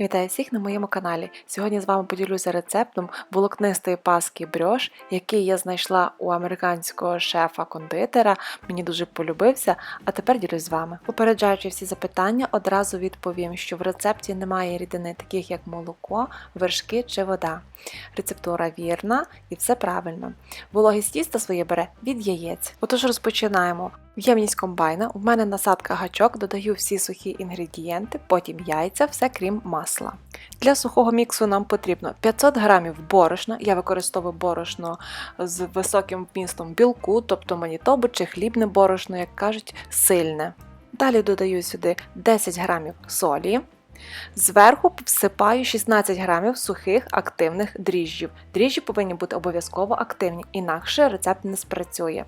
Вітаю всіх на моєму каналі. Сьогодні з вами поділюся рецептом волокнистої паски брьош, який я знайшла у американського шефа-кондитера. Мені дуже полюбився, а тепер ділюсь з вами. Попереджаючи всі запитання, одразу відповім, що в рецепті немає рідини, таких як молоко, вершки чи вода. Рецептура вірна і все правильно. Вологість тіста своє бере від яєць. Отож розпочинаємо. Ємність комбайна у мене насадка гачок, додаю всі сухі інгредієнти, потім яйця, все крім масла. Для сухого міксу нам потрібно 500 г борошна. Я використовую борошно з високим вмістом білку, тобто манітобу чи хлібне борошно, як кажуть, сильне. Далі додаю сюди 10 г солі. Зверху всипаю 16 грамів сухих активних дріжджів. Дріжджі повинні бути обов'язково активні, інакше рецепт не спрацює.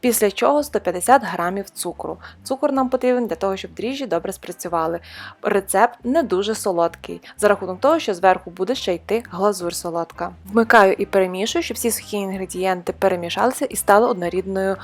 Після чого 150 грамів цукру. Цукор нам потрібен для того, щоб дріжджі добре спрацювали. Рецепт не дуже солодкий, за рахунок того, що зверху буде ще йти глазур солодка. Вмикаю і перемішую, щоб всі сухі інгредієнти перемішалися і стали однорідною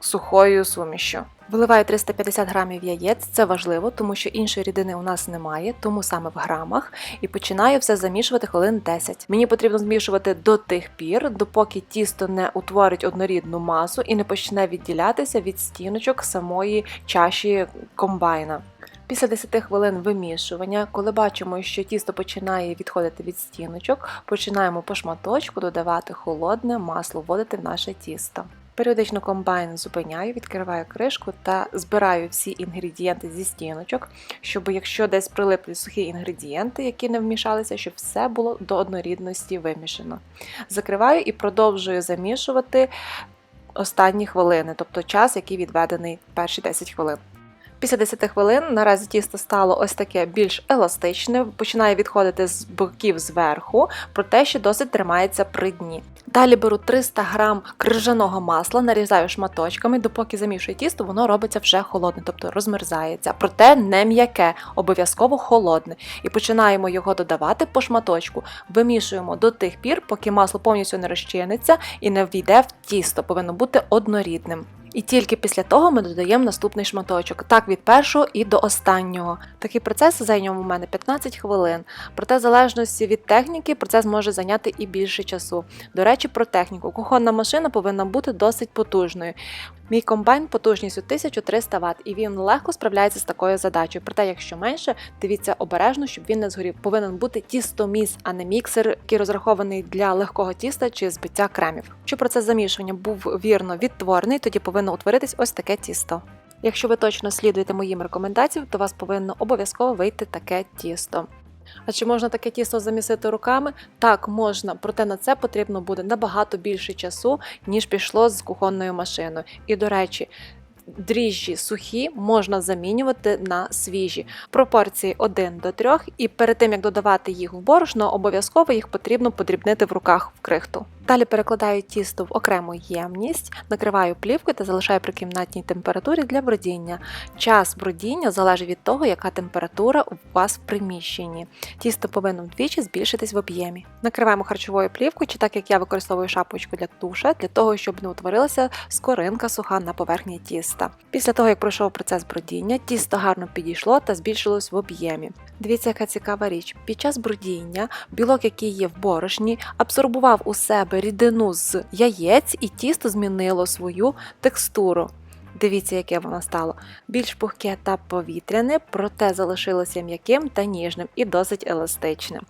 сухою сумішю. Виливаю 350 грамів яєць, це важливо, тому що іншої рідини у нас немає, тому саме в грамах. І починаю все замішувати хвилин 10. Мені потрібно змішувати до тих пір, допоки тісто не утворить однорідну масу і не почне відділятися від стіночок самої чаші комбайна. Після 10 хвилин вимішування, коли бачимо, що тісто починає відходити від стіночок, починаємо по шматочку додавати холодне масло, вводити в наше тісто. Періодично комбайн зупиняю, відкриваю кришку та збираю всі інгредієнти зі стіночок, щоб якщо десь прилипли сухі інгредієнти, які не вмішалися, щоб все було до однорідності вимішано. Закриваю і продовжую замішувати останні хвилини, тобто час, який відведений перші 10 хвилин. Після 10 хвилин наразі тісто стало ось таке більш еластичне, починає відходити з боків зверху, проте ще досить тримається при дні. Далі беру 300 г крижаного масла, нарізаю шматочками, допоки замішую тісто, воно робиться вже холодне, тобто розмерзається. Проте не м'яке, обов'язково холодне. І починаємо його додавати по шматочку. Вимішуємо до тих пір, поки масло повністю не розчиниться і не ввійде в тісто, повинно бути однорідним. І тільки після того ми додаємо наступний шматочок, так від першого і до останнього. Такий процес зайняв у мене 15 хвилин. Проте, в залежності від техніки, процес може зайняти і більше часу. До речі, про техніку. Кухонна машина повинна бути досить потужною. Мій комбайн потужністю 1300 Вт, і він легко справляється з такою задачею. Проте, якщо менше, дивіться обережно, щоб він не згорів. Повинен бути тістоміс, а не міксер, який розрахований для легкого тіста чи збиття кремів. Щоб процес замішування був вірно відтворений, тоді повинно утворитись ось таке тісто. Якщо ви точно слідуєте моїм рекомендаціям, то у вас повинно обов'язково вийти таке тісто. А чи можна таке тісто замісити руками? Так, можна, проте на це потрібно буде набагато більше часу, ніж пішло з кухонною машиною. І до речі, дріжджі сухі можна замінювати на свіжі. Пропорції 1 до 3, і перед тим як додавати їх в борошно, обов'язково їх потрібно подрібнити в руках в крихту. Далі перекладаю тісто в окрему ємність, накриваю плівкою та залишаю при кімнатній температурі для бродіння. Час бродіння залежить від того, яка температура у вас в приміщенні. Тісто повинно вдвічі збільшитись в об'ємі. Накриваємо харчовою плівкою, чи так як я використовую шапочку для туша, для того, щоб не утворилася скоринка суха на поверхні тіста. Після того, як пройшов процес бродіння, тісто гарно підійшло та збільшилось в об'ємі. Дивіться, яка цікава річ. Під час бродіння білок, який є в борошні, абсорбував у себе рідину з яєць, і тісто змінило свою текстуру. Дивіться, яке воно стало. Більш пухке та повітряне, проте залишилося м'яким та ніжним і досить еластичним.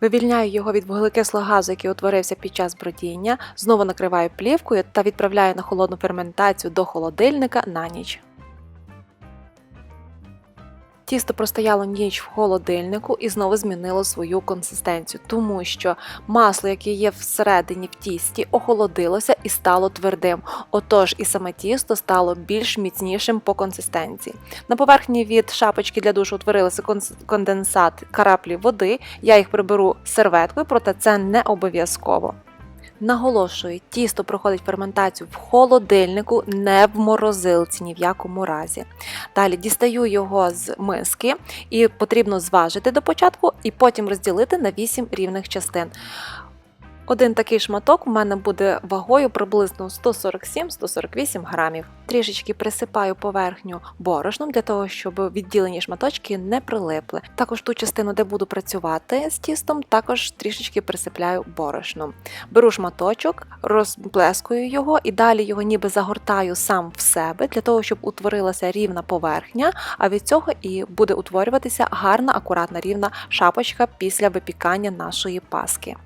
Вивільняю його від вуглекислого газу, який утворився під час бродіння, знову накриваю плівкою та відправляю на холодну ферментацію до холодильника на ніч. Тісто простояло ніч в холодильнику і знову змінило свою консистенцію, тому що масло, яке є всередині в тісті, охолодилося і стало твердим. Отож, і саме тісто стало більш міцнішим по консистенції. На поверхні від шапочки для душу утворилися конденсат караплі води. Я їх приберу серветкою, проте це не обов'язково. Наголошую, тісто проходить ферментацію в холодильнику, не в морозилці ні в якому разі. Далі дістаю його з миски і потрібно зважити до початку і потім розділити на 8 рівних частин. Один такий шматок у мене буде вагою приблизно 147-148 грамів. Трішечки присипаю поверхню борошном для того, щоб відділені шматочки не прилипли. Також ту частину, де буду працювати з тістом, також трішечки присипляю борошном. Беру шматочок, розплескую його і далі його ніби загортаю сам в себе для того, щоб утворилася рівна поверхня, а від цього і буде утворюватися гарна, акуратна рівна шапочка після випікання нашої паски.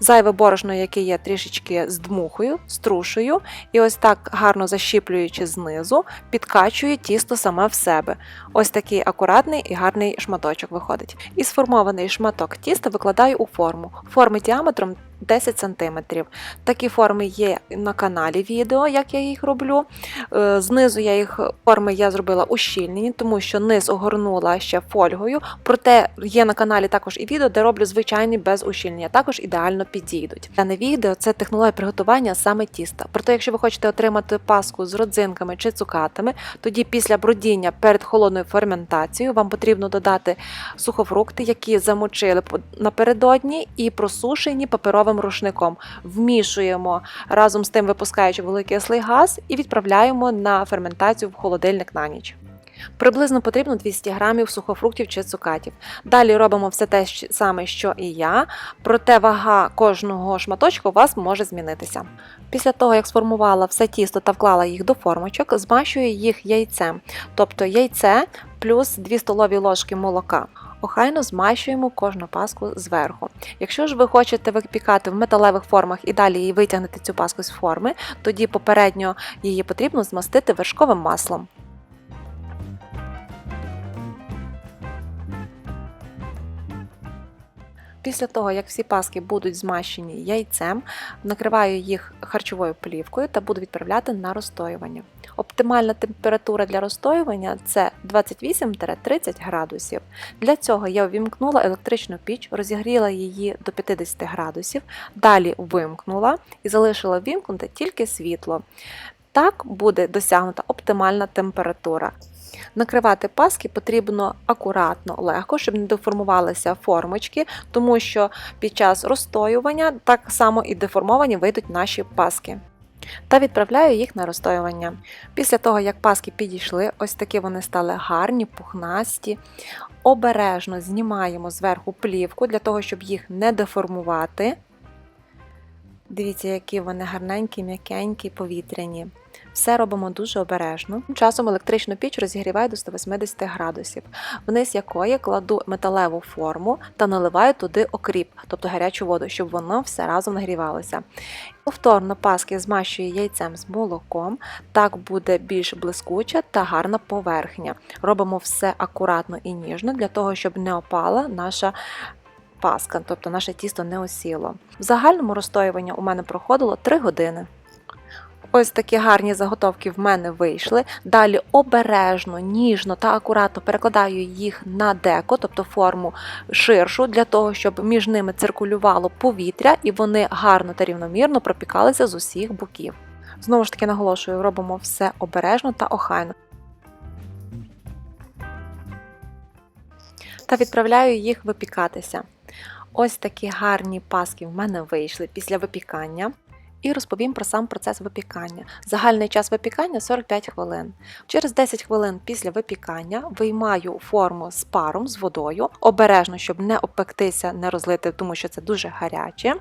Зайве борошно, яке є трішечки здмухую, струшую, і ось так гарно защіплюючи знизу, підкачую тісто саме в себе. Ось такий акуратний і гарний шматочок виходить. І сформований шматок тіста викладаю у форму. Форми діаметром 10 см. Такі форми є на каналі відео, як я їх роблю. Е, Знизу я їх форми я зробила ущільнені, тому що низ огорнула ще фольгою. Проте є на каналі також і відео, де роблю звичайні без ущільнення, також ідеально підійдуть. Дане відео це технологія приготування саме тіста. Проте, якщо ви хочете отримати паску з родзинками чи цукатами, тоді після бродіння перед холодною ферментацією вам потрібно додати сухофрукти, які замочили напередодні і просушені паперовим рушником. Вмішуємо разом з тим, випускаючи великий газ, і відправляємо на ферментацію в холодильник на ніч. Приблизно потрібно 200 грамів сухофруктів чи цукатів. Далі робимо все те саме, що і я, проте вага кожного шматочку у вас може змінитися. Після того, як сформувала все тісто та вклала їх до формочок, змащую їх яйцем, тобто яйце плюс 2 столові ложки молока. Охайно змащуємо кожну паску зверху. Якщо ж ви хочете випікати в металевих формах і далі її витягнути цю паску з форми, тоді попередньо її потрібно змастити вершковим маслом. Після того, як всі паски будуть змащені яйцем, накриваю їх харчовою плівкою та буду відправляти на розстоювання. Оптимальна температура для розстоювання це 28-30 градусів. Для цього я увімкнула електричну піч, розігріла її до 50 градусів, далі вимкнула і залишила вімкнути тільки світло. Так буде досягнута оптимальна температура. Накривати паски потрібно акуратно, легко, щоб не деформувалися формочки, тому що під час розстоювання так само і деформовані вийдуть наші паски. Та відправляю їх на розстоювання. Після того, як паски підійшли, ось такі вони стали гарні, пухнасті. Обережно знімаємо зверху плівку для того, щоб їх не деформувати. Дивіться, які вони гарненькі, м'якенькі, повітряні. Все робимо дуже обережно. Часом електричну піч розігріваю до 180 градусів, вниз якої кладу металеву форму та наливаю туди окріп, тобто гарячу воду, щоб воно все разом нагрівалося. Повторно паски змащую яйцем з молоком, так буде більш блискуча та гарна поверхня. Робимо все акуратно і ніжно для того, щоб не опала наша. Паска, тобто наше тісто не осіло. В загальному розстоювання у мене проходило 3 години. Ось такі гарні заготовки в мене вийшли. Далі обережно, ніжно та акуратно перекладаю їх на деко, тобто форму ширшу, для того, щоб між ними циркулювало повітря і вони гарно та рівномірно пропікалися з усіх боків. Знову ж таки, наголошую, робимо все обережно та охайно. Та відправляю їх випікатися. Ось такі гарні паски в мене вийшли після випікання і розповім про сам процес випікання. Загальний час випікання 45 хвилин. Через 10 хвилин після випікання виймаю форму з паром з водою, обережно, щоб не обпектися, не розлити, тому що це дуже гаряче.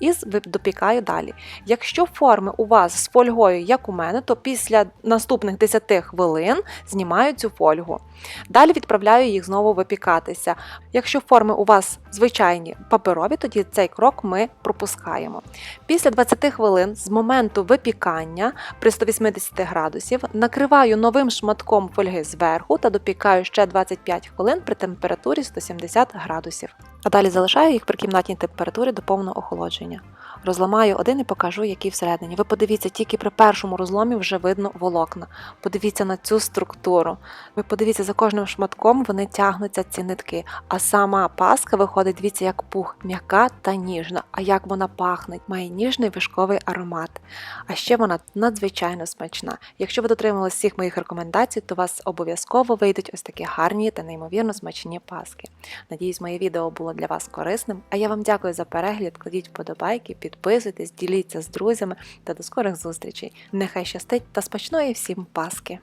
І допікаю далі. Якщо форми у вас з фольгою, як у мене, то після наступних 10 хвилин знімаю цю фольгу. Далі відправляю їх знову випікатися. Якщо форми у вас звичайні паперові, тоді цей крок ми пропускаємо. Після 20 хвилин з моменту випікання при 180 градусів накриваю новим шматком фольги зверху та допікаю ще 25 хвилин при температурі 170 градусів. А далі залишаю їх при кімнатній температурі до повного охолодження. Розламаю один і покажу, який всередині. Ви подивіться, тільки при першому розломі вже видно волокна. Подивіться на цю структуру. Ви подивіться, за кожним шматком вони тягнуться ці нитки. А сама паска виходить, дивіться, як пух, м'яка та ніжна. А як вона пахне, має ніжний вишковий аромат. А ще вона надзвичайно смачна. Якщо ви дотримувалися всіх моїх рекомендацій, то у вас обов'язково вийдуть ось такі гарні та неймовірно смачні паски. Надіюсь, моє відео було для вас корисним. А я вам дякую за перегляд. Кладіть вподобайки, підписуйтесь, діліться з друзями та до скорих зустрічей. Нехай щастить та смачної всім паски!